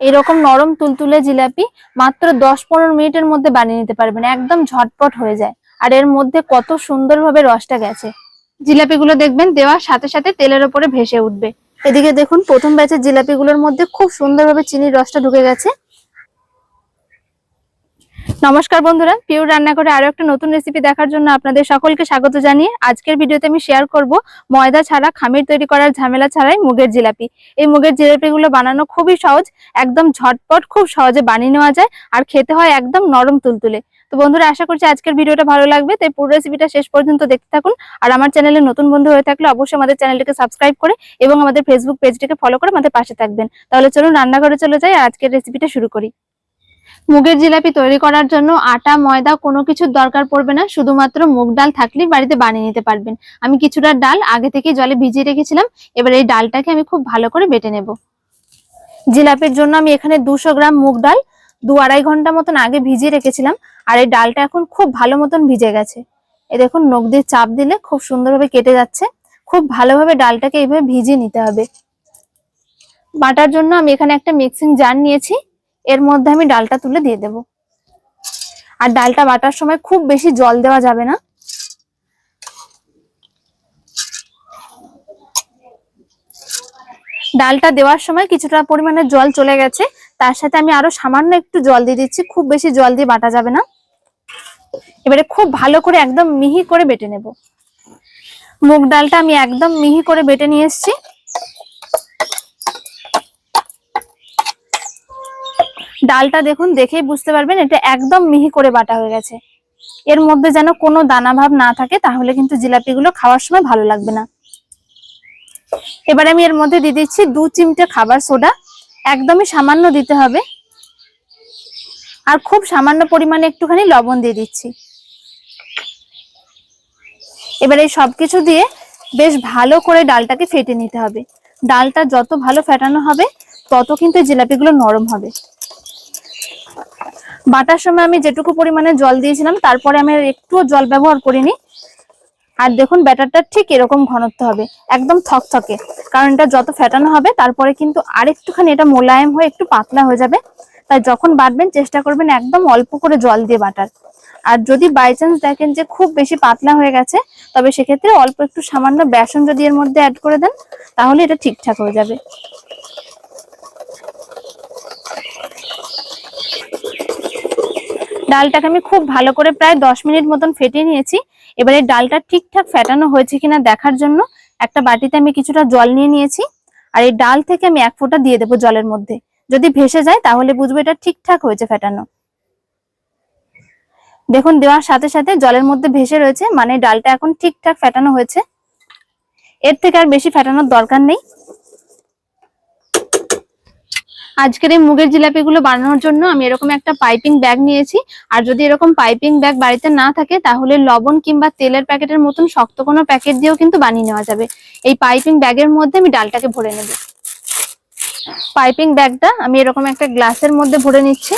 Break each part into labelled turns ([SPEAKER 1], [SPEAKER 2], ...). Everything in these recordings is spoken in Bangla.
[SPEAKER 1] এরকম নরম তুলতুলে জিলাপি মাত্র দশ পনেরো মিনিটের মধ্যে বানিয়ে নিতে পারবেন, একদম ঝটপট হয়ে যায়। আর এর মধ্যে কত সুন্দরভাবে রসটা গেছে। জিলাপিগুলো দেখবেন দেওয়ার সাথে সাথে তেলের ওপরে ভেসে উঠবে। এদিকে দেখুন, প্রথম ব্যাচের জিলাপিগুলোর মধ্যে খুব সুন্দরভাবে চিনির রসটা ঢুকে গেছে। নমস্কার বন্ধুরা, পিওর রান্না করে আরও একটা নতুন রেসিপি দেখার জন্য আপনাদের সকলকে স্বাগত জানিয়ে আজকের ভিডিওতে আমি শেয়ার করব ময়দা ছাড়া খামির তৈরি করার ঝামেলা ছাড়াই মুগের জিলাপি। এই মুগের জিলাপিগুলো বানানো খুবই সহজ, একদম ঝটপট, খুব সহজে বানিয়ে নেওয়া যায় আর খেতে হয় একদম নরম তুলতুলে। তো বন্ধুরা, আশা করছি আজকের ভিডিওটা ভালো লাগবে, তাই পুরো রেসিপিটা শেষ পর্যন্ত দেখতে থাকুন। আর আমার চ্যানেলে নতুন বন্ধু হয়ে থাকলে অবশ্যই আমাদের চ্যানেলটিকে সাবস্ক্রাইব করে এবং আমাদের ফেসবুক পেজটিকে ফলো করে আমাদের পাশে থাকবেন। তাহলে চলুন রান্নাঘরে চলে যাই আর আজকের রেসিপিটা শুরু করি। মুগের জিলাপি তৈরি করার জন্য আটা, ময়দা, কোনো কিছুর দরকার পড়বে না। শুধুমাত্র মুগ ডাল থাকলেই বাড়িতে বানিয়ে নিতে পারবেন। আমি কিছুটা ডাল আগে থেকে জলে ভিজিয়ে রেখেছিলাম। এবার এই ডালটাকে আমি খুব ভালো করে বেটে নেব। জিলাপির জন্য আমি এখানে দুশো গ্রাম মুগ ডাল দু আড়াই ঘণ্টা মতন আগে ভিজিয়ে রেখেছিলাম। আর এই ডালটা এখন খুব ভালো মতন ভিজে গেছে। এ দেখুন, নখ দিয়ে চাপ দিলে খুব সুন্দরভাবে কেটে যাচ্ছে। খুব ভালোভাবে ডালটাকে এইভাবে ভিজিয়ে নিতে হবে। বাটার জন্য আমি এখানে একটা মিক্সিং জার নিয়েছি। এর মধ্যে আমি ডালটা তুলে দিয়ে দেব। আর ডালটা বাটার সময় খুব বেশি জল দেওয়া যাবে না। ডালটা দেওয়ার সময় কিছুটা পরিমাণে জল চলে গেছে, তার সাথে আমি আরও সামান্য একটু জল দিয়ে দিচ্ছি, খুব বেশি জল দিয়ে বাটা যাবে না। এবারে খুব ভালো করে একদম মিহি করে বেটে নেব। মুগ ডালটা আমি একদম মিহি করে বেটে নিয়ে এসেছি। ডালটা দেখুন, দেখেই বুঝতে পারবেন, এটা একদম মিহি করে বাটা হয়ে গেছে। এর মধ্যে যেন কোনো দানা ভাব না থাকে, তাহলে কিন্তু জিলাপিগুলো খাওয়ার সময় ভালো লাগবে না। এবার আমি এর মধ্যে দিয়ে দিচ্ছি দু চিমটে খাবার সোডা, একদমই সামান্য দিতে হবে। আর খুব সামান্য পরিমাণে একটুখানি লবণ দিয়ে দিচ্ছি। এবার এই সব কিছু দিয়ে বেশ ভালো করে ডালটাকে ফেটে নিতে হবে। ডালটা যত ভালো ফেটানো হবে, তত কিন্তু জিলাপিগুলো নরম হবে। বাটার সময় আমি যেটুকু পরিমাণে জল দিয়েছিলাম, তারপরে আমি একটুও জল ব্যবহার করিনি। আর দেখুন, ব্যাটারটা ঠিক এরকম ঘনত্ব হবে, একদম থকথকে। কারণ এটা যত ফেটানো হবে, তারপরে কিন্তু আরেকটুখানি এটা মোলায়েম হয়ে একটু পাতলা হয়ে যাবে। তাই যখন বাটবেন, চেষ্টা করবেন একদম অল্প করে জল দিয়ে বাটার। আর যদি বাই চান্স দেখেন যে খুব বেশি পাতলা হয়ে গেছে, তবে সেক্ষেত্রে অল্প একটু সামান্য বেসন যদি এর মধ্যে অ্যাড করে দেন, তাহলে এটা ঠিকঠাক হয়ে যাবে। ডালটাকে আমি খুব ভালো করে প্রায় দশ মিনিট মতন ফেটিয়ে নিয়েছি। এবারে ডালটা ঠিকঠাক ফেটানো হয়েছে কিনা দেখার জন্য একটা বাটিতে আমি কিছুটা জল নিয়ে নিয়েছি। আর এই ডাল থেকে আমি এক ফোঁটা দিয়ে দেবো জলের মধ্যে। যদি ভেসে যায় তাহলে বুঝব এটা ঠিকঠাক হয়েছে ফেটানো। দেখুন, দেওয়ার সাথে সাথে জলের মধ্যে ভেসে রয়েছে মানে ডালটা এখন ঠিকঠাক ফেটানো হয়েছে। এর থেকে আর বেশি ফেটানোর দরকার নেই। আজকের এই মুগের জিলাপিগুলো বানানোর জন্য আমি এরকম একটা পাইপিং ব্যাগ নিয়েছি। আর যদি এরকম পাইপিং ব্যাগ বাড়িতে না থাকে, তাহলে লবণ কিংবা তেলের প্যাকেটের মতন শক্ত কোনো প্যাকেট দিয়েও কিন্তু বানিয়ে নেওয়া যাবে। এই পাইপিং ব্যাগের মধ্যে আমি ডালটাকে ভরে নেব। পাইপিং ব্যাগটা আমি এরকম একটা গ্লাসের মধ্যে ভরে নিচ্ছি।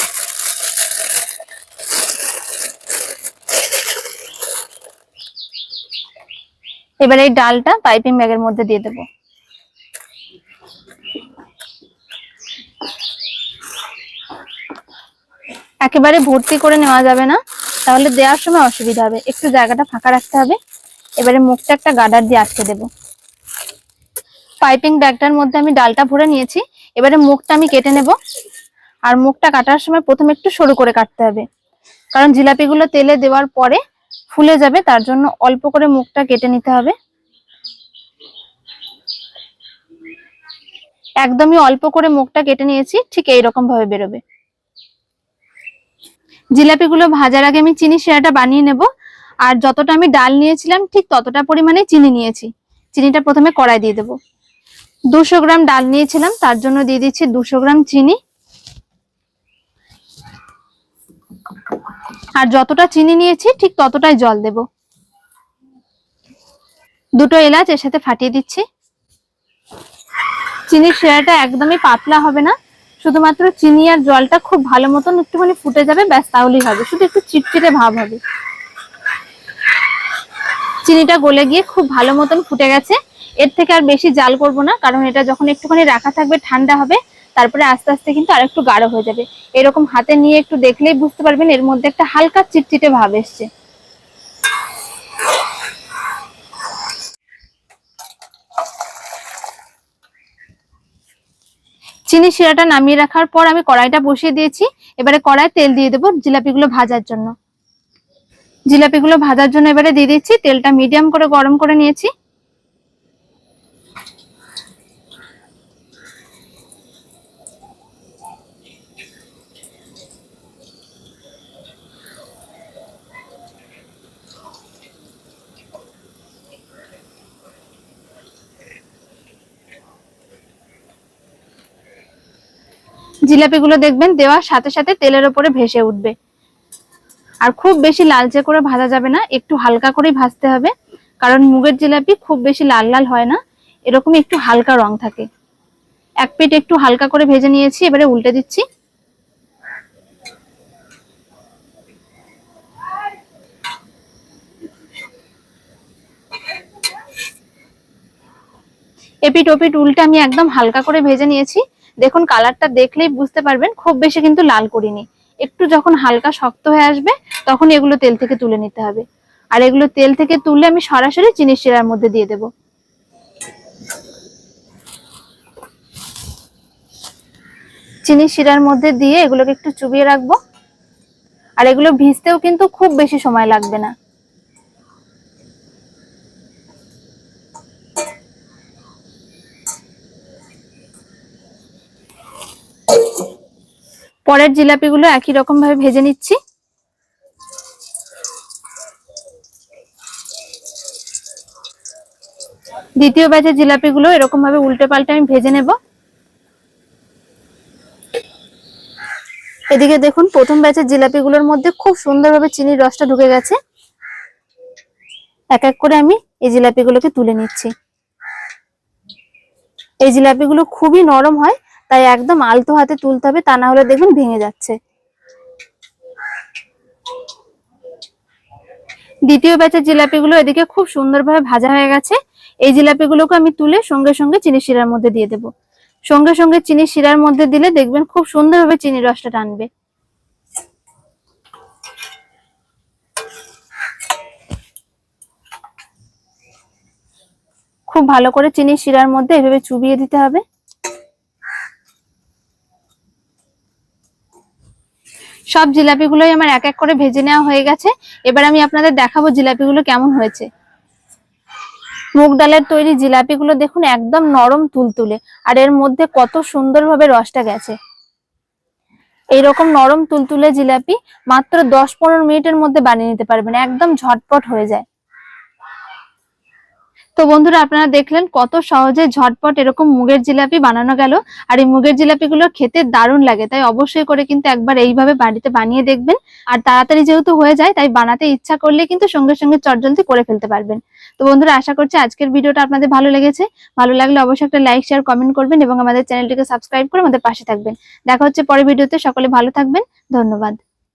[SPEAKER 1] এবার এই ডালটা পাইপিং ব্যাগের মধ্যে দিয়ে দেবো। একেবারে ভর্তি করে নেওয়া যাবে না। তাহলে দেওয়ার সময় অসুবিধা হবে। একটু জায়গাটা ফাঁকা রাখতে হবে। এবারে মুখটা একটা গার্ডার দিয়ে আটকে দেব। পাইপিং ব্যাগটার মধ্যে আমি ডালটা ভরে নিয়েছি। এবারে মুখটা আমি কেটে নেব। আর মুখটা কাটার সময় প্রথমে একটু সরু করে কাটতে হবে। কারণ জিলাপিগুলো তেলে দেওয়ার পরে ফুলে যাবে, তার জন্য অল্প করে মুখটা কেটে নিতে হবে। একদমই অল্প করে মুখটা কেটে নিয়েছি, ঠিক এইরকম ভাবে বেরোবে। জিলাপিগুলো ভাজার আগে আমি চিনি সেরাটা বানিয়ে নেব। আর যতটা আমি ডাল নিয়েছিলাম, ঠিক ততটা পরিমাণে চিনি নিয়েছি। চিনিটা প্রথমে কড়াই দিয়ে দেব। দুশো গ্রাম ডাল নিয়েছিলাম, তার জন্য দিয়ে দিচ্ছি দুশো গ্রাম চিনি। আর যতটা চিনি নিয়েছি, ঠিক ততটাই জল দেব। দুটো এলাচ এর সাথে ফাটিয়ে দিচ্ছি। চিনির শিরাটা একদমই পাতলা হবে না। শুধুমাত্র চিনি আর জলটা খুব ভালো মতন একটুখানি ফুটে যাবে, ব্যাস তাহলেই হবে। শুধু একটু চিটচিটে ভাব হবে। চিনিটা গলে গিয়ে খুব ভালো মতন ফুটে গেছে। এর থেকে আর বেশি জাল করব না, কারণ এটা যখন একটুখানি রাখা থাকবে, ঠান্ডা হবে, তারপরে আস্তে আস্তে কিন্তু আরেকটু গাঢ় হয়ে যাবে। এরকম হাতে নিয়ে একটু দেখলেই বুঝতে পারবেন, এর মধ্যে একটা হালকা চিটচিটে ভাব এসছে। চিনি শিরাটা নামিয়ে রাখার পর আমি কড়াইটা বসিয়ে দিয়েছি। এবারে কড়াই তেল দিয়ে দেবো জিলাপিগুলো ভাজার জন্য। জিলাপিগুলো ভাজার জন্য এবারে দিয়ে দিচ্ছি, তেলটা মিডিয়াম করে গরম করে নিয়েছি। জিলাপিগুলো দেখবেন, দেওয়ার সাথে সাথে তেলের ওপরে ভেসে উঠবে। আর খুব বেশি লালচে করে ভাজা যাবে না, একটু হালকা করেই ভাজতে হবে, কারণ মুগের জিলাপি খুব বেশি লাল লাল হয় না এরকম একটু হালকা রং থাকে। এক পিঠ একটু হালকা করে ভেজে নিয়েছি, এবারে উল্টে দিচ্ছি। এপিট ওপিট উল্টে আমি একদম হালকা করে ভেজে নিয়েছি দেখুন কালারটা দেখলেই বুঝতে পারবেন, খুব বেশি কিন্তু লাল করিনি। একটু যখন হালকা শক্ত হয়ে আসবে, তখন এগুলো তেল থেকে তুলে নিতে হবে। আর এগুলো তেল থেকে তুললে আমি সরাসরি চিনি শিরার মধ্যে দিয়ে দেব। চিনি শিরার মধ্যে দিয়ে এগুলোকে একটু চুবিয়ে রাখব। আর এগুলো ভিজতেও কিন্তু খুব বেশি সময় লাগবে না। পরের জিলাপিগুলো একই রকম ভাবে ভেজে নিচ্ছি। দ্বিতীয় ব্যাচের জিলাপিগুলো এরকম ভাবে উল্টে পাল্টে আমি ভেজে নেব। এদিকে দেখুন, প্রথম ব্যাচের জিলাপিগুলোর মধ্যে খুব সুন্দরভাবে চিনির রসটা ঢুকে গেছে। এক এক করে আমি এই জিলাপিগুলোকে তুলে নিচ্ছি। এই জিলাপিগুলো খুবই নরম হয় তাই একদম আলতো হাতে তুলতে হবে, তা না হলে দেখবেন ভেঙে যাচ্ছে। দ্বিতীয় ব্যাচের জিলাপিগুলো এদিকে খুব সুন্দরভাবে ভাজা হয়ে গেছে। এই জিলাপিগুলোকে আমি তুলে সঙ্গে সঙ্গে চিনি শিরার মধ্যে দিয়ে দেব। সঙ্গে সঙ্গে চিনি শিরার মধ্যে দিলে দেখবেন খুব সুন্দরভাবে চিনি রসটা টানবে। খুব ভালো করে চিনি শিরার মধ্যে এভাবে চুবিয়ে দিতে হবে। সব জিলাপিগুলোই আমার এক এক করে ভেজে নেওয়া হয়ে গেছে। এবার আমি আপনাদের দেখাবো জিলাপিগুলো কেমন হয়েছে। মুগ ডালের তৈরি জিলাপিগুলো দেখুন, একদম নরম তুলতুলে, আর এর মধ্যে কত সুন্দরভাবে রসটা গেছে। এইরকম নরম তুলতুলে জিলাপি মাত্র দশ পনেরো মিনিটের মধ্যে বানিয়ে নিতে পারবেন, একদম ঝটপট হয়ে যায়। তো বন্ধুরা আপনারা দেখলেন কত সহজে ঝটপট এরকম মুগের জিলাপি বানানো গেল। আর এই মুগের জিলাপিগুলো খেতে দারুণ লাগে, তাই অবশ্যই করে কিন্তু একবার এইভাবে বাড়িতে বানিয়ে দেখবেন। আর তাড়াতাড়ি যেহেতু হয়ে যায়, তাই বানাতে ইচ্ছা করলে কিন্তু সঙ্গে সঙ্গে চটজলদি করে ফেলতে পারবেন। তো বন্ধুরা আশা করছি আজকের ভিডিওটা আপনাদের ভালো লেগেছে। ভালো লাগলে অবশ্যই একটা লাইক, শেয়ার, কমেন্ট করবেন এবং আমাদের চ্যানেলটিকে সাবস্ক্রাইব করে আমাদের পাশে থাকবেন। দেখা হচ্ছে পরের ভিডিওতে, সকলে ভালো থাকবেন। ধন্যবাদ।